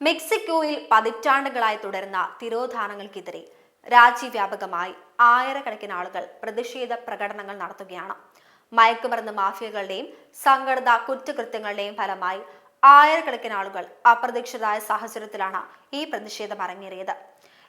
മെക്സിക്കോയിൽ പതിറ്റാണ്ടുകളായി തുടരുന്ന തിരോധാനങ്ങൾക്കെതിരെ രാജ്യവ്യാപകമായി ആയിരക്കണക്കിന് ആളുകൾ പ്രതിഷേധ പ്രകടനങ്ങൾ നടത്തുകയാണ്. മയക്കുമരുന്ന് മാഫിയകളുടെയും സംഘടിത കുറ്റകൃത്യങ്ങളുടെയും ഫലമായി ആയിരക്കണക്കിന് ആളുകൾ അപ്രതീക്ഷിതമായ സാഹചര്യത്തിലാണ് ഈ പ്രതിഷേധം അരങ്ങേറിയത്.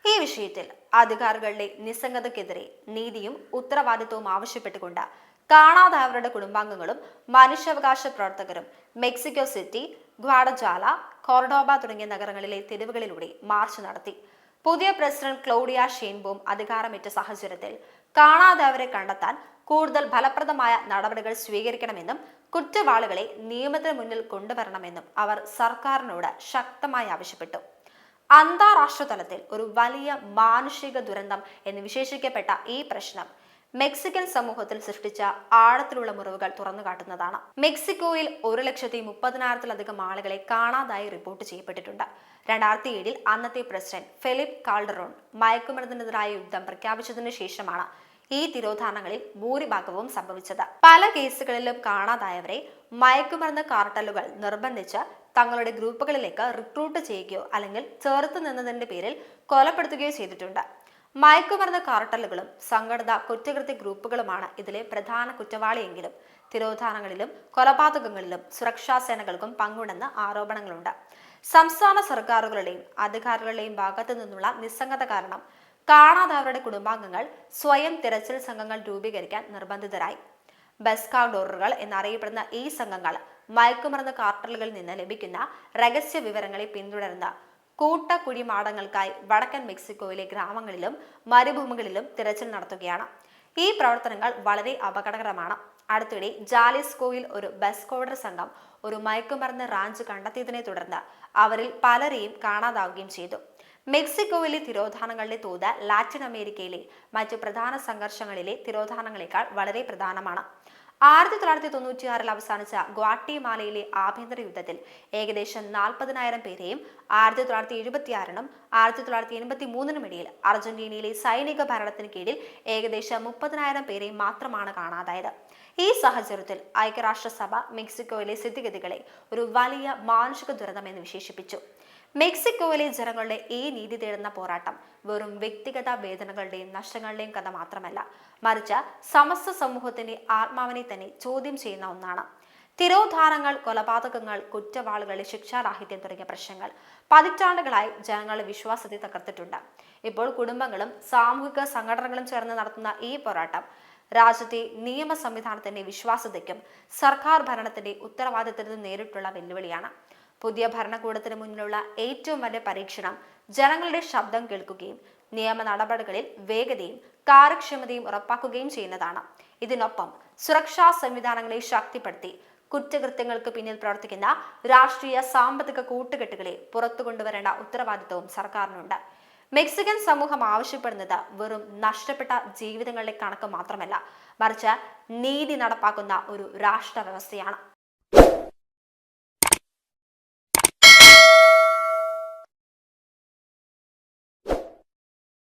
ഈ വിഷയത്തിൽ അധികാരികളുടെ നിസ്സംഗതയ്ക്കെതിരെ നീതിയും ഉത്തരവാദിത്വവും ആവശ്യപ്പെട്ടുകൊണ്ട് കാണാതായവരുടെ കുടുംബാംഗങ്ങളും മനുഷ്യാവകാശ പ്രവർത്തകരും മെക്സിക്കോ സിറ്റി ഗ്വാഡജാല കോർഡോബ തുടങ്ങിയ നഗരങ്ങളിലെ തെരുവുകളിലൂടെ മാർച്ച് നടത്തി. പുതിയ പ്രസിഡന്റ് ക്ലൗഡിയ ഷെയിൻബോം അധികാരമേറ്റ സാഹചര്യത്തിൽ കാണാതായവരെ കണ്ടെത്താൻ കൂടുതൽ ഫലപ്രദമായ നടപടികൾ സ്വീകരിക്കണമെന്നും കുറ്റവാളികളെ നിയമത്തിന് മുന്നിൽ കൊണ്ടുവരണമെന്നും അവർ സർക്കാരിനോട് ശക്തമായി ആവശ്യപ്പെട്ടു. അന്താരാഷ്ട്ര തലത്തിൽ ഒരു വലിയ മാനുഷിക ദുരന്തം എന്ന് വിശേഷിക്കപ്പെട്ട ഈ പ്രശ്നം മെക്സിക്കൻ സമൂഹത്തിൽ സൃഷ്ടിച്ച ആഴത്തിലുള്ള മുറിവുകൾ തുറന്നു കാട്ടുന്നതാണ്. മെക്സിക്കോയിൽ ഒരു ലക്ഷത്തി മുപ്പതിനായിരത്തിലധികം ആളുകളെ കാണാതായി റിപ്പോർട്ട് ചെയ്യപ്പെട്ടിട്ടുണ്ട്. രണ്ടായിരത്തി ഏഴിൽ അന്നത്തെ പ്രസിഡന്റ് ഫെലിപ്പ് കാൾഡറോൺ മയക്കുമരുന്നിനെതിരായ യുദ്ധം പ്രഖ്യാപിച്ചതിനു ശേഷമാണ് ഈ തിരോധാനങ്ങളിൽ ഭൂരിഭാഗവും സംഭവിച്ചത്. പല കേസുകളിലും കാണാതായവരെ മയക്കുമരുന്ന് കാർട്ടലുകൾ നിർബന്ധിച്ച് തങ്ങളുടെ ഗ്രൂപ്പുകളിലേക്ക് റിക്രൂട്ട് ചെയ്യുകയോ അല്ലെങ്കിൽ ചേർത്ത് നിന്നതിന്റെ പേരിൽ കൊലപ്പെടുത്തുകയോ ചെയ്തിട്ടുണ്ട്. മയക്കുമരുന്ന് കാർട്ടലുകളും സംഘടിത കുറ്റകൃത്യ ഗ്രൂപ്പുകളുമാണ് ഇതിലെ പ്രധാന കുറ്റവാളിയെങ്കിലും. തിരോധാനങ്ങളിലും കൊലപാതകങ്ങളിലും സുരക്ഷാ സേനകൾക്കും പങ്കുണ്ടെന്ന് ആരോപണങ്ങളുണ്ട്. സംസ്ഥാന സർക്കാരുകളുടെയും അധികാരികളുടെയും ഭാഗത്തു നിന്നുള്ള നിസ്സംഗത കാരണം കാണാതായവരുടെ കുടുംബാംഗങ്ങൾ സ്വയം തിരച്ചിൽ സംഘങ്ങൾ രൂപീകരിക്കാൻ നിർബന്ധിതരായി. ബെസ്കാഡോറുകൾ എന്നറിയപ്പെടുന്ന ഈ സംഘങ്ങൾ മയക്കുമരുന്ന് കാർട്ടലുകളിൽ നിന്ന് ലഭിക്കുന്ന രഹസ്യ വിവരങ്ങളെ പിന്തുടരുന്ന കൂട്ട കുഴിമാടങ്ങൾക്കായി വടക്കൻ മെക്സിക്കോയിലെ ഗ്രാമങ്ങളിലും മരുഭൂമികളിലും തിരച്ചിൽ നടത്തുകയാണ്. ഈ പ്രവർത്തനങ്ങൾ വളരെ അപകടകരമാണ്. അടുത്തിടെ ജാലിസ്കോയിൽ ഒരു ബസ് കോഡർ സംഘം ഒരു മയക്കുമരുന്ന് റാഞ്ച് കണ്ടെത്തിയതിനെ തുടർന്ന് അവരിൽ പലരെയും കാണാതാവുകയും ചെയ്തു. മെക്സിക്കോയിലെ തിരോധാനങ്ങളുടെ തോത് ലാറ്റിൻ അമേരിക്കയിലെ മറ്റു പ്രധാന സംഘർഷങ്ങളിലെ തിരോധാനങ്ങളെക്കാൾ വളരെ പ്രധാനമാണ്. ആയിരത്തി തൊള്ളായിരത്തി തൊണ്ണൂറ്റിയാറിൽ അവസാനിച്ച ഗ്വാട്ടിമാലയിലെ ആഭ്യന്തര യുദ്ധത്തിൽ ഏകദേശം നാൽപ്പതിനായിരം പേരെയും ആയിരത്തി തൊള്ളായിരത്തി എഴുപത്തിയാറിനും ആയിരത്തി തൊള്ളായിരത്തി എൺപത്തി മൂന്നിനും ഇടയിൽ അർജന്റീനയിലെ സൈനിക ഭരണത്തിന് കീഴിൽ ഏകദേശം മുപ്പതിനായിരം പേരെയും മാത്രമാണ് കാണാതായത്. ഈ സാഹചര്യത്തിൽ ഐക്യരാഷ്ട്രസഭ മെക്സിക്കോയിലെ സ്ഥിതിഗതികളെ ഒരു വലിയ മാനുഷിക ദുരന്തമെന്ന് വിശേഷിപ്പിച്ചു. മെക്സിക്കോയിലെ ജനങ്ങളുടെ ഈ നീതി തേടുന്ന പോരാട്ടം വെറും വ്യക്തിഗത വേദനകളുടെയും നഷ്ടങ്ങളുടെയും കഥ മാത്രമല്ല മറിച്ച് സമസ്ത സമൂഹത്തിന്റെ ആത്മാവിനെ തന്നെ ചോദ്യം ചെയ്യുന്ന ഒന്നാണ്. തിരോധാനങ്ങൾ കൊലപാതകങ്ങൾ കുറ്റവാളികളുടെ ശിക്ഷാരാഹിത്യം തുടങ്ങിയ പ്രശ്നങ്ങൾ പതിറ്റാണ്ടുകളായി ജനങ്ങളുടെ വിശ്വാസത്തെ തകർത്തിട്ടുണ്ട്. ഇപ്പോൾ കുടുംബങ്ങളും സാമൂഹിക സംഘടനകളും ചേർന്ന് നടത്തുന്ന ഈ പോരാട്ടം രാജ്യത്തെ നിയമ സംവിധാനത്തിന്റെ വിശ്വാസ്യതയ്ക്കും സർക്കാർ ഭരണത്തിന്റെ ഉത്തരവാദിത്തത്തിനും നേരിട്ടുള്ള വെല്ലുവിളിയാണ്. പുതിയ ഭരണകൂടത്തിന് മുന്നിലുള്ള ഏറ്റവും വലിയ പരീക്ഷണം ജനങ്ങളുടെ ശബ്ദം കേൾക്കുകയും നിയമ നടപടികളിൽ വേഗതയും കാര്യക്ഷമതയും ഉറപ്പാക്കുകയും ചെയ്യുന്നതാണ്. ഇതിനൊപ്പം സുരക്ഷാ സംവിധാനങ്ങളെ ശക്തിപ്പെടുത്തി കുറ്റകൃത്യങ്ങൾക്ക് പിന്നിൽ പ്രവർത്തിക്കുന്ന രാഷ്ട്രീയ സാമ്പത്തിക കൂട്ടുകെട്ടുകളെ പുറത്തു കൊണ്ടുവരേണ്ട ഉത്തരവാദിത്വവും സർക്കാരിനുണ്ട്. മെക്സിക്കൻ സമൂഹം ആവശ്യപ്പെടുന്നത് വെറും നഷ്ടപ്പെട്ട ജീവിതങ്ങളുടെ കണക്ക് മാത്രമല്ല മറിച്ച് നീതി നടപ്പാക്കുന്ന ഒരു രാഷ്ട്ര വ്യവസ്ഥയാണ്